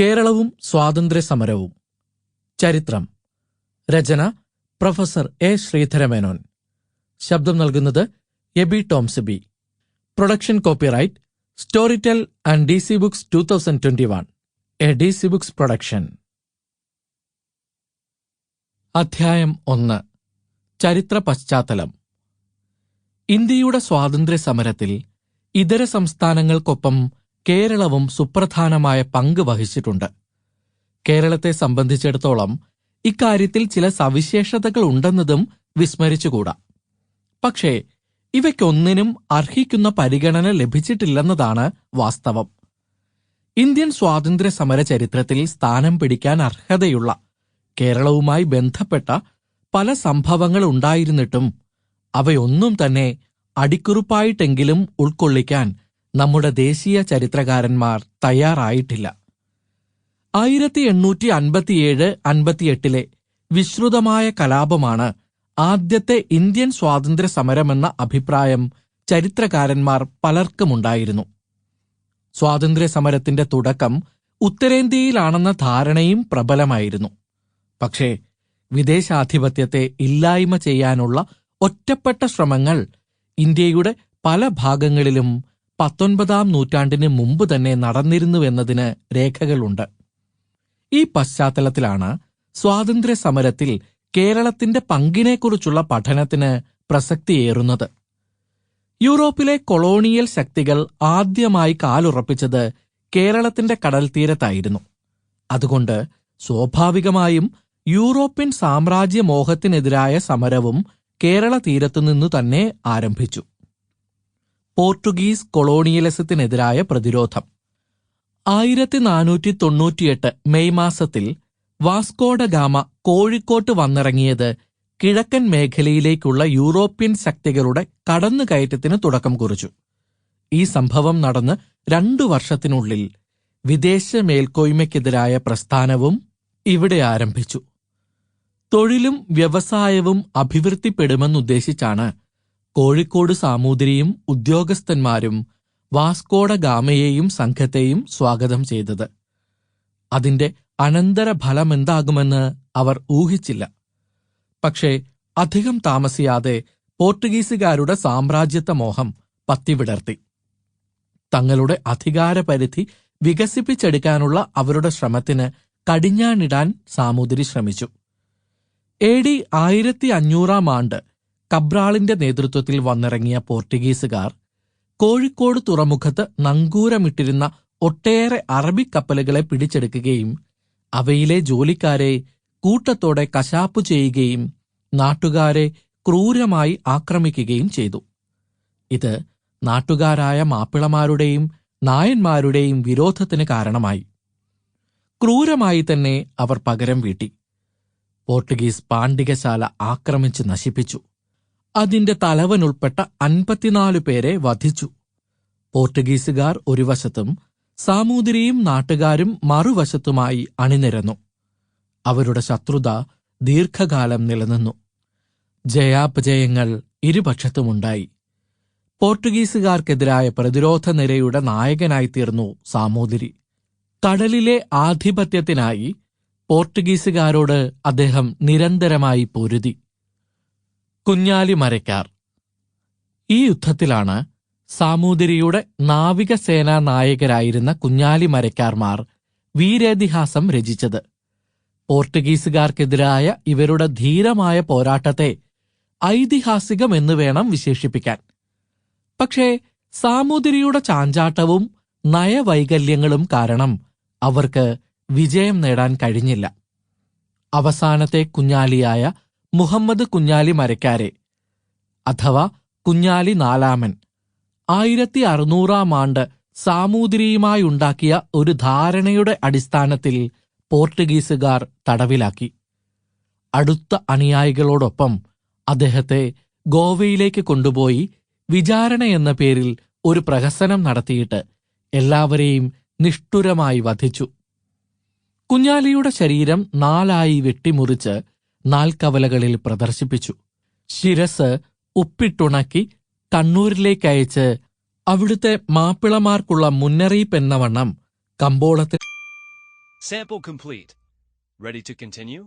കേരളവും സ്വാതന്ത്ര്യ സമരവും ചരിത്രം. രചന പ്രൊഫസർ എ ശ്രീധരമേനോൻ. ശബ്ദം നൽകുന്നത് AB ടോംസബി production copyright story tell and D C books two thousand twenty one. A D C books production. അധ്യായം ഒന്ന്. ചരിത്ര പശ്ചാത്തലം. ഇന്ത്യയുടെ സ്വാതന്ത്ര്യ സമരത്തിൽ ഇതര സംസ്ഥാനങ്ങൾക്കൊപ്പം കേരളവും സുപ്രധാനമായ പങ്ക് വഹിച്ചിട്ടുണ്ട്. കേരളത്തെ സംബന്ധിച്ചിടത്തോളം ഇക്കാര്യത്തിൽ ചില സവിശേഷതകൾ ഉണ്ടെന്നതും വിസ്മരിച്ചുകൂടാ. പക്ഷേ ഇവയ്ക്കൊന്നിനും അർഹിക്കുന്ന പരിഗണന ലഭിച്ചിട്ടില്ലെന്നതാണ് വാസ്തവം. ഇന്ത്യൻ സ്വാതന്ത്ര്യ സമര ചരിത്രത്തിൽ സ്ഥാനം പിടിക്കാൻ അർഹതയുള്ള കേരളവുമായി ബന്ധപ്പെട്ട പല സംഭവങ്ങൾ ഉണ്ടായിരുന്നിട്ടും അവയൊന്നും തന്നെ അടിക്കുറിപ്പായിട്ടെങ്കിലും ഉൾക്കൊള്ളിക്കാൻ നമ്മുടെ ദേശീയ ചരിത്രകാരന്മാർ തയ്യാറായിട്ടില്ല. ആയിരത്തി എണ്ണൂറ്റി അൻപത്തിയേഴ് അൻപത്തിയെട്ടിലെ വിശ്രുതമായ കലാപമാണ് ആദ്യത്തെ ഇന്ത്യൻ സ്വാതന്ത്ര്യ സമരമെന്ന അഭിപ്രായം ചരിത്രകാരന്മാർ പലർക്കുമുണ്ടായിരുന്നു. സ്വാതന്ത്ര്യ സമരത്തിന്റെ തുടക്കം ഉത്തരേന്ത്യയിലാണെന്ന ധാരണയും പ്രബലമായിരുന്നു. പക്ഷേ വിദേശാധിപത്യത്തെ ഇല്ലായ്മ ചെയ്യാനുള്ള ഒറ്റപ്പെട്ട ശ്രമങ്ങൾ ഇന്ത്യയുടെ പല ഭാഗങ്ങളിലും പത്തൊൻപതാം നൂറ്റാണ്ടിന് മുമ്പ് തന്നെ നടന്നിരുന്നുവെന്നതിന് രേഖകളുണ്ട്. ഈ പശ്ചാത്തലത്തിലാണ് സ്വാതന്ത്ര്യ സമരത്തിൽ കേരളത്തിന്റെ പങ്കിനെക്കുറിച്ചുള്ള പഠനത്തിന് പ്രസക്തിയേറുന്നത്. യൂറോപ്പിലെ കൊളോണിയൽ ശക്തികൾ ആദ്യമായി കാലുറപ്പിച്ചത് കേരളത്തിന്റെ കടൽ തീരത്തായിരുന്നു അതുകൊണ്ട് സ്വാഭാവികമായും യൂറോപ്യൻ സാമ്രാജ്യമോഹത്തിനെതിരായ സമരവും കേരള തീരത്തുനിന്നു തന്നെ ആരംഭിച്ചു. പോർട്ടുഗീസ് കൊളോണിയലിസത്തിനെതിരായ പ്രതിരോധം. ആയിരത്തി നാനൂറ്റി തൊണ്ണൂറ്റിയെട്ട് മെയ് മാസത്തിൽ വാസ്കോഡ ഗാമ കോഴിക്കോട്ട് വന്നിറങ്ങിയത് കിഴക്കൻ മേഖലയിലേക്കുള്ള യൂറോപ്യൻ ശക്തികളുടെ കടന്നുകയറ്റത്തിന് തുടക്കം കുറിച്ചു. ഈ സംഭവം നടന്ന് രണ്ടു വർഷത്തിനുള്ളിൽ വിദേശ മേൽക്കോയ്മയ്ക്കെതിരായ പ്രസ്ഥാനവും ഇവിടെ ആരംഭിച്ചു. തൊഴിലും വ്യവസായവും അഭിവൃദ്ധിപ്പെടുമെന്നുദ്ദേശിച്ചാണ് കോഴിക്കോട് സാമൂതിരിയും ഉദ്യോഗസ്ഥന്മാരും വാസ്കോഡ ഗാമയെയും സംഘത്തെയും സ്വാഗതം ചെയ്തത്. അതിന്റെ അനന്തരഫലമെന്താകുമെന്ന് അവർ ഊഹിച്ചില്ല. പക്ഷേ അധികം താമസിയാതെ പോർട്ടുഗീസുകാരുടെ സാമ്രാജ്യത്വ മോഹം പത്തിവിടർത്തി. തങ്ങളുടെ അധികാരപരിധി വികസിപ്പിച്ചെടുക്കാനുള്ള അവരുടെ ശ്രമത്തിന് കടിഞ്ഞാണിടാൻ സാമൂതിരി ശ്രമിച്ചു. എ ഡി ആയിരത്തി അഞ്ഞൂറാം ആണ്ട് കബ്രാളിന്റെ നേതൃത്വത്തിൽ വന്നിറങ്ങിയ പോർട്ടുഗീസുകാർ കോഴിക്കോട് തുറമുഖത്ത് നങ്കൂരമിട്ടിരുന്ന ഒട്ടേറെ അറബി കപ്പലുകളെ പിടിച്ചെടുക്കുകയും അവയിലെ ജോലിക്കാരെ കൂട്ടത്തോടെ കശാപ്പു ചെയ്യുകയും നാട്ടുകാരെ ക്രൂരമായി ആക്രമിക്കുകയും ചെയ്തു. ഇത് നാട്ടുകാരായ മാപ്പിളമാരുടെയും നായന്മാരുടെയും വിരോധത്തിന് കാരണമായി. ക്രൂരമായി തന്നെ അവർ പകരം വീട്ടി. പോർട്ടുഗീസ് പാണ്ഡികശാല ആക്രമിച്ച് നശിപ്പിച്ചു. അതിന്റെ തലവനുൾപ്പെട്ട അൻപത്തിനാലു പേരെ വധിച്ചു. പോർട്ടുഗീസുകാർ ഒരു വശത്തും സാമൂതിരിയും നാട്ടുകാരും മറുവശത്തുമായി അണിനിരന്നു. അവരുടെ ശത്രുത ദീർഘകാലം നിലനിന്നു. ജയാപജയങ്ങൾ ഇരുപക്ഷത്തുമുണ്ടായി. പോർട്ടുഗീസുകാർക്കെതിരായ പ്രതിരോധ നിരയുടെ നായകനായിത്തീർന്നു സാമൂതിരി. കടലിലെ ആധിപത്യത്തിനായി പോർട്ടുഗീസുകാരോട് അദ്ദേഹം നിരന്തരമായി പൊരുതി. കുഞ്ഞാലി മരക്കാർ. ഈ യുദ്ധത്തിലാണ് സാമൂതിരിയുടെ നാവികസേനാ നായകരായിരുന്ന കുഞ്ഞാലി മരക്കാർമാർ വീരേതിഹാസം രചിച്ചത്. പോർട്ടുഗീസുകാർക്കെതിരായ ഇവരുടെ ധീരമായ പോരാട്ടത്തെ ഐതിഹാസികമെന്ന് വേണം വിശേഷിപ്പിക്കാൻ. പക്ഷേ സാമൂതിരിയുടെ ചാഞ്ചാട്ടവും നയവൈകല്യങ്ങളും കാരണം അവർക്ക് വിജയം നേടാൻ കഴിഞ്ഞില്ല. അവസാനത്തെ കുഞ്ഞാലിയായ മുഹമ്മദ് കുഞ്ഞാലി മരക്കാരെ. അഥവാ കുഞ്ഞാലി നാലാമൻ. ആയിരത്തി അറുന്നൂറാം ആണ്ട് സാമൂതിരിയുമായുണ്ടാക്കിയ ഒരു ധാരണയുടെ അടിസ്ഥാനത്തിൽ പോർട്ടുഗീസുകാർ തടവിലാക്കി. അടുത്ത അനുയായികളോടൊപ്പം അദ്ദേഹത്തെ ഗോവയിലേക്ക് കൊണ്ടുപോയി വിചാരണ എന്ന പേരിൽ ഒരു പ്രഹസനം നടത്തിയിട്ട് എല്ലാവരെയും നിഷ്ഠുരമായി വധിച്ചു. കുഞ്ഞാലിയുടെ ശരീരം നാലായി വെട്ടിമുറിച്ച് നാൽക്കവലകളിൽ പ്രദർശിപ്പിച്ചു ശിരസ് ഉപ്പിട്ടുണക്കി കണ്ണൂരിലേക്കയച്ച് അവിടുത്തെ മാപ്പിളമാർക്കുള്ള മുന്നറിയിപ്പെന്നവണ്ണം കമ്പോളത്തിൽ Sample complete. Ready to continue?